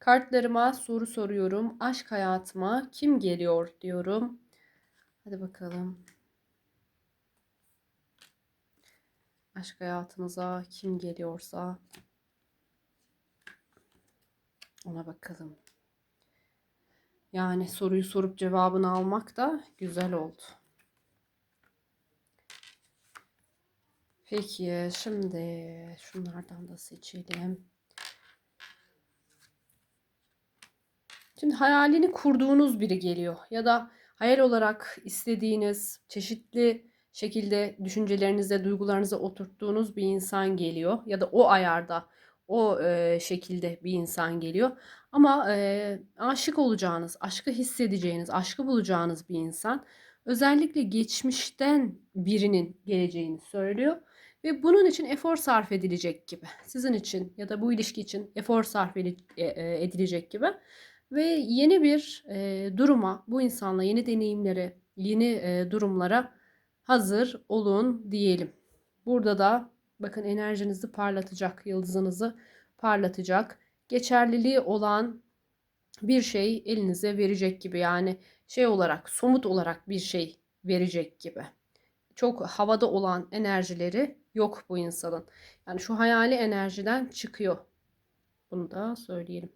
Kartlarıma soru soruyorum. Aşk hayatıma kim geliyor diyorum. Hadi bakalım. Aşk hayatımıza kim geliyorsa ona bakalım. Yani soruyu sorup cevabını almak da güzel oldu. Peki şimdi şunlardan da seçelim. Şimdi hayalini kurduğunuz biri geliyor ya da hayal olarak istediğiniz çeşitli şekilde düşüncelerinize, duygularınıza oturttuğunuz bir insan geliyor ya da o ayarda, o e, şekilde bir insan geliyor. Ama e, aşık olacağınız, aşkı hissedeceğiniz, aşkı bulacağınız bir insan özellikle geçmişten birinin geleceğini söylüyor. Ve bunun için efor sarf edilecek gibi. Sizin için ya da bu ilişki için efor sarf e, e, edilecek gibi. Ve yeni bir e, duruma, bu insanla yeni deneyimlere, yeni e, durumlara hazır olun diyelim. Burada da bakın enerjinizi parlatacak, yıldızınızı parlatacak. Geçerliliği olan bir şey elinize verecek gibi yani şey olarak, somut olarak bir şey verecek gibi. Çok havada olan enerjileri yok bu insanın. Yani şu hayali enerjiden çıkıyor. Bunu da söyleyelim.